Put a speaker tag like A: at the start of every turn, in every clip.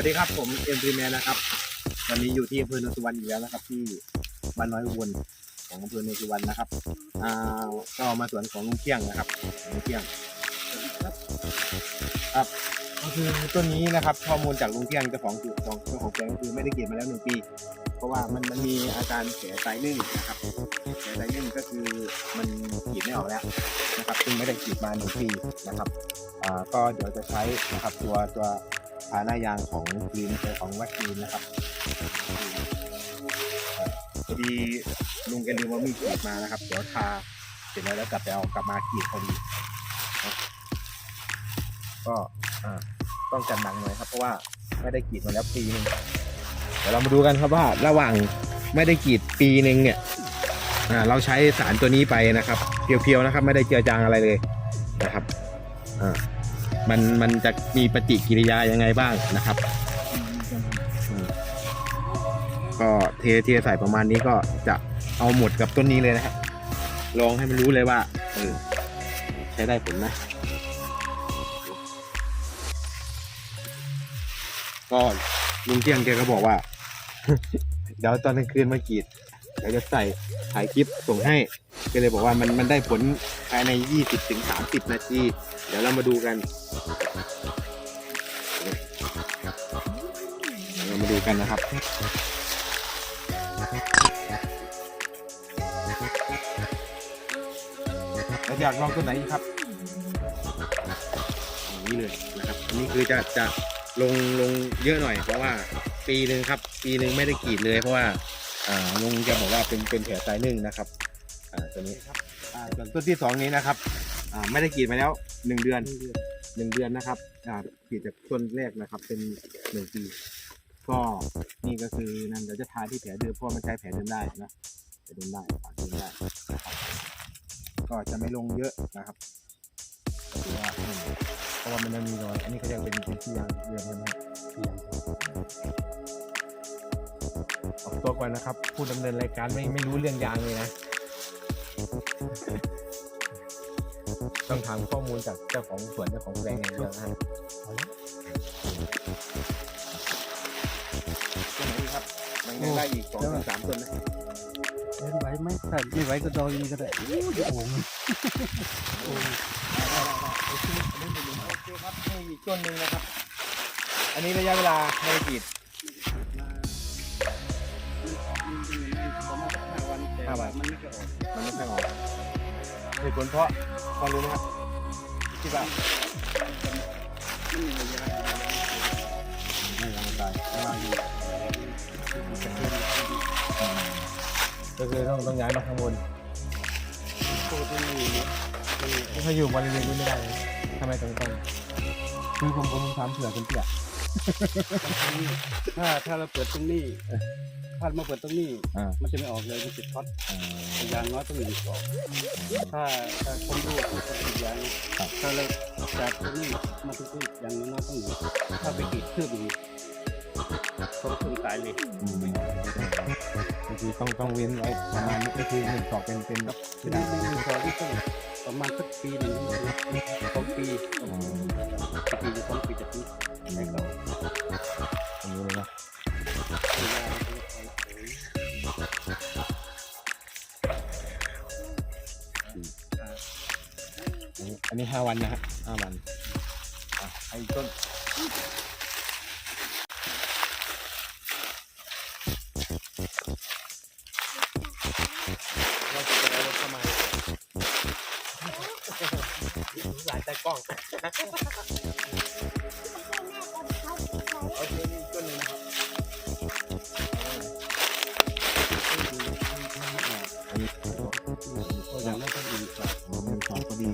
A: วัสดีครับผมเอ็มพีแมนนะครับ วันนี้อยู่ที่อำเภอโนนสุวรรณอยู่แล้วนะครับ ที่บ้านน้อยวนของอำเภอโนนสุวรรณนะครับอ่าก็มาสวนของลุงเที่ยงนะครับลุงเที่ยงครับก็คือต้นนี้นะครับข้อมูลจากลุงเที่ยงเจ้าของจุดของเจ้าของแปลงก็คือไม่ได้เก็บมาแล้วหนึ่งปี เพราะว่ามันมันมีอาการเสียสายนึ่งนะครับเสียสายนึ่งก็คือมันกรีดไม่ออกแล้วนะครับซึ่งไม่ได้กรีดมาหนึ่งปีนะครับอ่าก็เดี๋ยวจะใช้นะครับตัวตัว ฐาน้ายางของครีมของวัคซีนนะครับพอดีลุงแกลืมว่ามีกรีดมานะครับ เดี๋ยวทาเสร็จแล้วแล้วกลับไปเอากลับมากรีดพอดีก็ต้องจัดหนังหน่อยครับ เพราะว่าไม่ได้กรีดมาแล้วปีนึงเดี๋ยวเรามาดูกันครับว่าระหว่างไม่ได้กรีดปีหนึ่งเนี่ยเราใช้สารตัวนี้ไปนะครับ เพียวๆนะครับ ไม่ได้เจือจางอะไรเลยนะครับอ่า มันมันจะมีปฏิกิริยายังไงบ้างนะครับก็เทเทใส่ประมาณนี้ก็จะเอาหมดกับต้นนี้เลยนะครับลองให้มันรู้เลยว่าเออใช้ได้ผลนะ ก็ลุงเที่ยงแกก็บอกว่า เดี๋ยวตอนกลางคืนมากรีดเดี๋ยวจะใส่ถ่ายคลิปส่งให้ก็เลยบอกว่ามันมันได้ผลภายใน 20-30 นาที เดี๋ยวเรามาดูกัน เรามาดูกันนะครับแล้วอยากลองตัวไหนครับอย่างนี้เลยนะครับนี่คือจะจะลงลงเยอะหน่อย เพราะว่าปีหนึ่งครับ ปีหนึ่งไม่ได้กรีดเลยเพราะว่าอ่าลงจะบอกว่าเป็นเป็นแผลตายหนึ่งนะครับอ่าตัวนี้ครับอ่าส่วนตัวที่สองนี้นะครับอ่าไม่ได้กรีดมาแล้วหนึ่งเดือน หนึ่งเดือนนะครับอ่ผิดจากช่วแรกนะครับ เป็นหนึ่งปี ก็นี่ก็คือนั่นเราจะทาที่แผลเดิมเพราะมันใช้แผลเดิมได้นะแผเดิมได้ปาเดิมได้ก็จะไม่ลงเยอะนะครับถือว่าเพราะว่ามันยังมีรอยอันนี้เขาเรียเป็นที่ยางเดือนใช่ไหมที่ยางออกตัวก่อนนะครับ ผู้ดำเนินรายการไม่ไม่รู้เรื่องยางเลยนะ ต้องถามข้อมูลจากเจ้าของสวนเจ้าของแปลงเอย่างเดียวนะฮะต้นไหนดีครับมันยังได้อีกสองถึงสามต้นนะ
B: เล่นไหวไหมถ้าไม่ไหวก็ดอยนี่ก็ได้โอ้ยโอ่ง
A: โอ่งโอเคครับนี่อีกต้นหนึ่งนะครับ อันนี้ระยะเวลาในกรีดห้าวัน
B: มันไม่เคยออก
A: มันไม่เคยออก เหตุผลเพราะความรู้นะครับคิดว่า
B: ไม่ร่ง
A: กายไม่ร่างก็คือต้องต้องย้ายมาข้างบน
B: ปก
A: ถ้าอยู่บริเวณนี้ไม่ได้ทำไมต้องต้องคือผมผมถามเผื่อคนเปียก
B: ถ้าถ้าเราเปิดตรงนี้ถ้ามาเปิดตรงนี้มันจะไม่ออกเลยมันติดช็อต
A: ต่
B: ยางน้อยต้องหนึ่งสอกถ้าถ้าคนรู้ก็ต้องอียางถ้าเราจากตรงนี้มาตรงนี้อยางน้อยต้องหนึ่งถ้าไปกรีดเพิ่มอีกต้คงขึ้นตายเลย
A: บางทีต้องต้องเว้นไว้ประมาณนี้ก็คือหนึ่งต่อเป็นเป็นเป็น
B: ทีนี้ไม่มีพอที่ต้อง ประมาณสักปีหนึ่งสองปีปีสองปีจะปีให้เขา
A: อันนี้เลยนะอันนี้ห้าวันนะฮะห้าวันอะไอ้ต้น แต่กล้องโอเชือกต้นนี้นะครับยัง
B: ไม่ต้องอินก็
A: บมันของก็ดี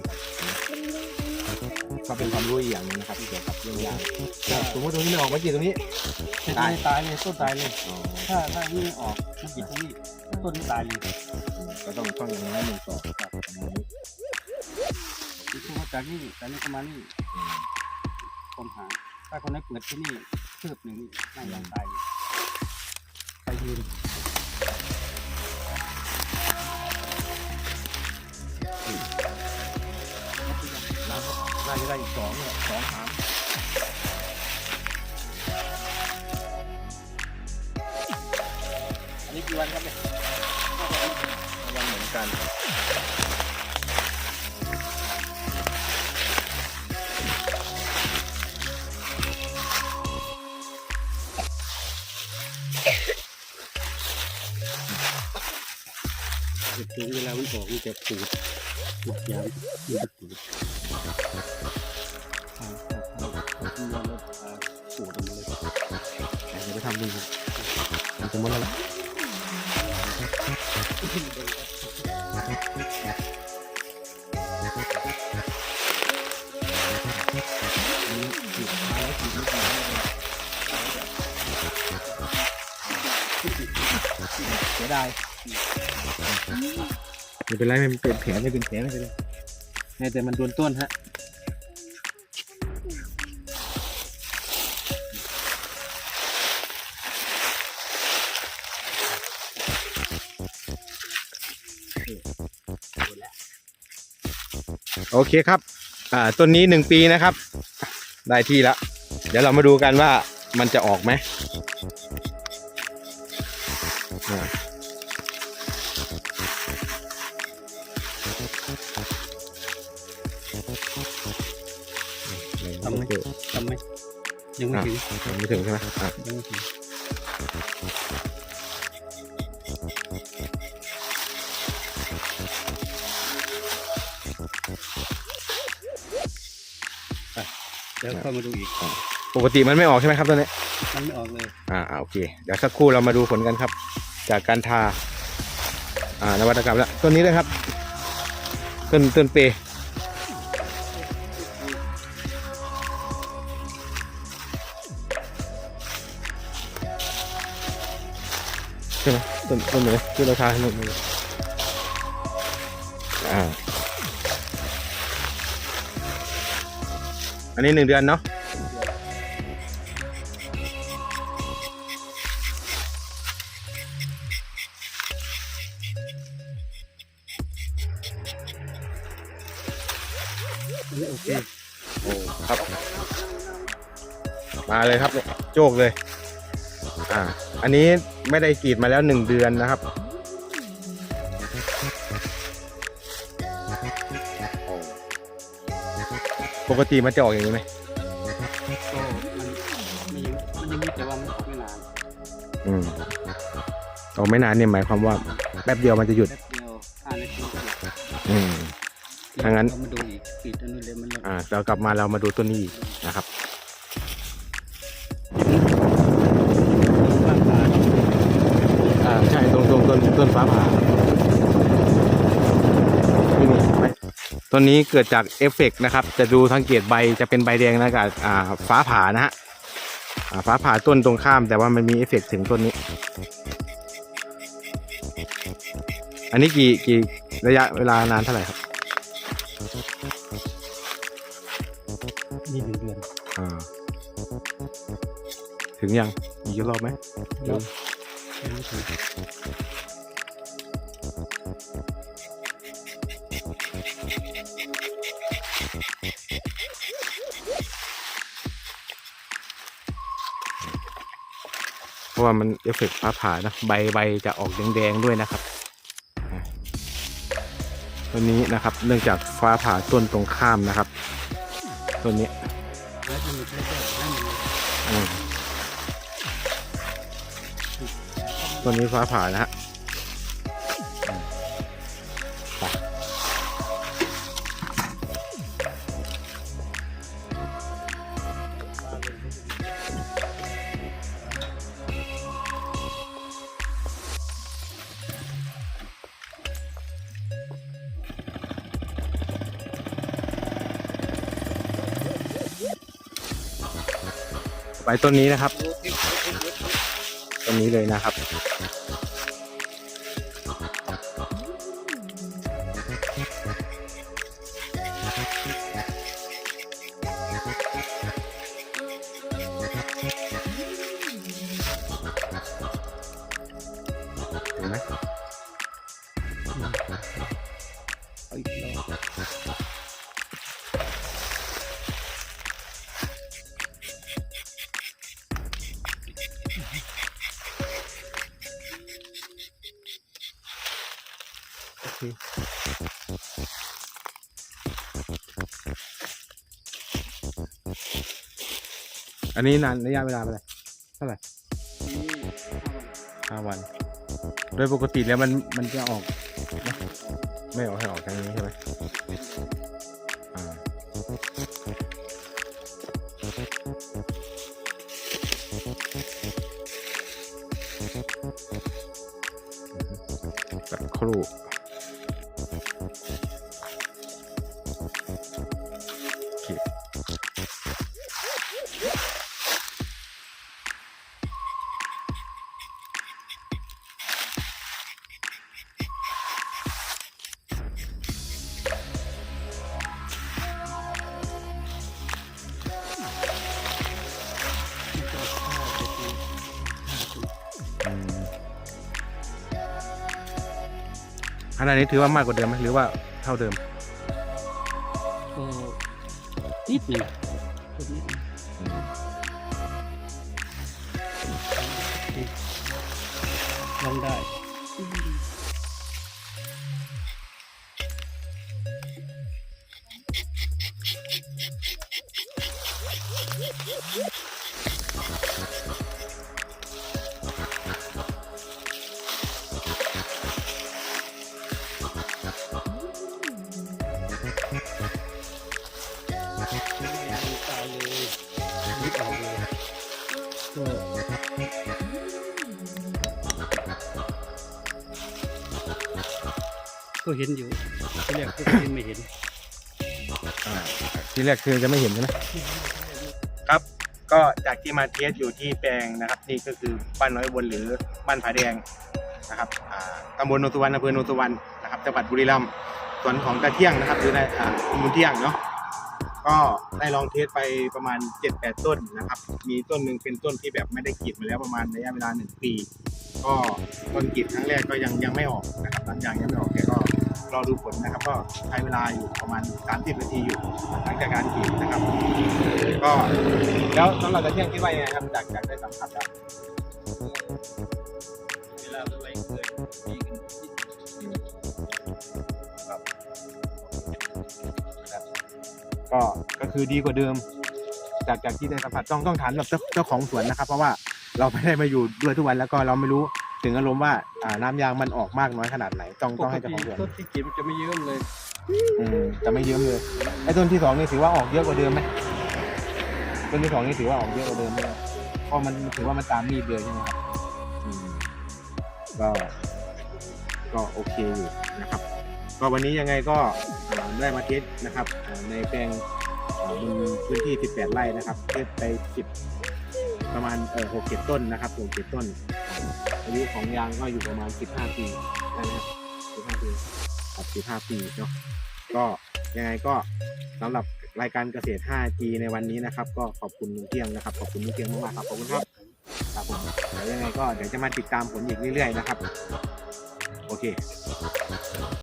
A: ก็เป็นความรู้อย่างนึงนะครับที่เกี่ยวกับเรื่องยางถ้าสมมติตรงนี้ไม่ออกมากี่ตรงนี้
B: ตายตายเลยต้นตายเลยถ้าถ้านี่ไม่ออกมักินตรงนี้ต้นนี้ตายเลย
A: ก็ต้องช่องอย่างนี้หนึ่งต่อครับ
B: จากนี้จากนี่ก็มานี่
A: ผม
B: หา ถ้าคนไหนเปิดที่นี่เพื่มหนึ่งน่าจะตายไปยืน
A: น่าจะได้อีกสองเนี่ยสองสาม
B: อันนี้กี่วันครับเนี่ย ตัวเวลามันออกมันจะปูดหมดยามมันจะปูดอ่าครับครับที่ว่าเราอ่าปูดออกมาเลย
A: เดี๋ยวไปทำดูมันจะหมดแล้วล่ะเสียดาย ไม่เป็นไรไม่เป็นแผลไม่เป็นแผลไม่เป็นไรแต่มันโดนต้นฮะโอเคครับ อ่า ต้นนี้หนึ่งปีนะครับ ได้ที่แล้ว เดี๋ยวเรามาดูกันว่ามันจะออกไหม อ่า
B: ทำไหมทำไหมยังไม่ถึง
A: ยังไม่ถึงใช่ไหมอะ
B: ยังไม่ถึงไปเดี๋ยวค่อยมาดูอีก
A: ปกติมันไม่ออกใช่ไหมครับต้นนี้
B: มันไม่ออกเลย
A: อ่าอ่าโอเค เดี๋ยวสักครู่เรามาดูผลกันครับ จากการทา อ่านวัตกรรมแล้วต้นนี้เลยครับ ต้นต้นเปย์ ช่ไหมต้นต้นไหนที่เราทาให้หมดเลยอ่าอันนี้หนึ่งเดือนเนาะ
B: โอเค
A: โอ้ครับ มาเลยครับเนี่ยโจกเลย อ่า อันนี้ไม่ได้กรีดมาแล้วหนึ่งเดือนนะครับ ปกติมันจะออกอย่างนี้ไหม
B: ก็มันมันยังมันยังมีแต่ว่ามันออกไม่นาน
A: อืมออกไม่นานเนี่ยหมายความว่าแป๊บเดียวมันจะหยุด
B: แป๊บเดียวห้านาทีก็หยุด
A: อืม ถ้างั้น
B: เรามาดูอีกปิดอันนี้เลยมัน
A: อ่าเรากลับมาเรามาดูต้นนี้อีกนะครับ นต้นฟ้าผ่านี่นี่ไม่ต้นนี้เกิดจากเอฟเฟกต์นะครับ จะดูสังเกตใบจะเป็นใบแดงนะกับอ่าฟ้าผ่านะฮะอ่าฟ้าผ่าต้นตรงข้าม แต่ว่ามันมีเอฟเฟกต์ถึงต้นนี้ อันนี้กี่กี่ระยะเวลานานเท่าไหร่ครับ
B: นี่หนึ่งเดือน
A: อ่าถึงยังอีกรอบไหม
B: แล้วยังไม่ถึง
A: ราะว่ามันเอฟเฟกต์ฟ้าผ่านะใบใบจะออกแดงๆด้วยนะครับตัวนี้นะครับเนื่องจากฟ้าผ่าต้นตรงข้ามนะครับต้นนี้
B: แล้วมันไม่ใช่แค่นั่นเลย
A: อืมต้นนี้ฟ้าผ่านะฮะ ไปต้นนี้นะครับต้นนี้เลยนะครับ
B: อั
A: นนี้นานระยะเวลาเท่าไหร่เท่าไหร่
B: ห้าวัน
A: ห้าวัน โดยปกติแล้วมันมันจะออกนะไม่ออกให้ออกทางนี้ใช่ไหมอ่าสักครู่ ขนาดนี้ถือว่ามากกว่าเดิมไหมหรือว่าเท่าเดิม
B: ก็นิดหนึ่งนิดหนึ่งลองได้ เห็นอยู่ที่แรกก็เห็นไม่เห็น
A: อ่าทีแรกคือจะไม่เห็นใช่ไหมครับ ก็จากที่มาเทสอยู่ที่แปลงนะครับ นี่ก็คือบ้านน้อยบนหรือบ้านผาแดงนะครับอ่าตำบลโนนสุวรรณอำเภอโนนสุวรรณนะครับจังหวัดบุรีรัมย์สวนของตะเที่ยงนะครับหรือในอ่ามูลเที่ยงเนาะ ก็ได้ลองเทสไปประมาณ 7-8 ต้นนะครับ มีต้นหนึ่งเป็นต้นที่แบบไม่ได้กรีดมาแล้วประมาณระยะเวลา 1 ปี ก็ต้นกรีดครั้งแรกก็ยังยังไม่ออกนะครับหลังจากยังไม่ออกแกก็รอดูผลนะครับ ก็ใช้เวลาอยู่ประมาณ 30 นาทีอยู่หลังจากการกรีดนะครับ ก็แล้วสำหรับตะเที่ยงคิดว่ายังไงครับจากจากได้สัมผัสแล้ว
B: เวลาไปไว้เกิด
A: ก็ก็คือดีกว่าเดิม จากจากที่ได้สัมผัสต้องต้องถามแบบเจ้าเจ้าของสวนนะครับ เพราะว่าเราไม่ได้มาอยู่ด้วยทุกวันแล้วก็เราไม่รู้ถึงอารมณ์ว่าอ่าน้ำยางมันออกมากน้อยขนาดไหนต้อง
B: ป
A: ต้อง
B: ก
A: ให้เจ้า
B: ติ
A: ของสวน
B: ต้นที่กินจะไม่เยิ้มเลย
A: อืมจะไม่เยิ้มเลยไอ้ต้นที่สองนี่ถือว่าออกเยอะกว่าเดิมไหมต้นที่สองนี่ถือว่าออกเยอะกว่าเดิมไหมเพราะมันถือว่ามันตามมีดเลยใช่ไหมครับอืมก็ก็โอเคอยู่นะครับ ก็วันนี้ยังไงก็ได้มาเทสนะครับในแปลงบนพื้นที่ 18 ไร่นะครับเทสไป 10 ประมาณเออ6 7 ต้นนะครับ6 7 ต้น อายุของยางก็อยู่ประมาณ 15 ปีนะครับ15 ปีครับ15 ปีเนาะก็ยังไงก็สำหรับรายการเกษตร 5G ในวันนี้นะครับ ก็ขอบคุณลุงเที่ยงนะครับ ขอบคุณลุงเที่ยงมากๆครับขอบคุณครับครับผมเดี๋ยวยังไงก็เดี๋ยวจะมาติดตามผลอีกเรื่อยๆนะครับ โอเค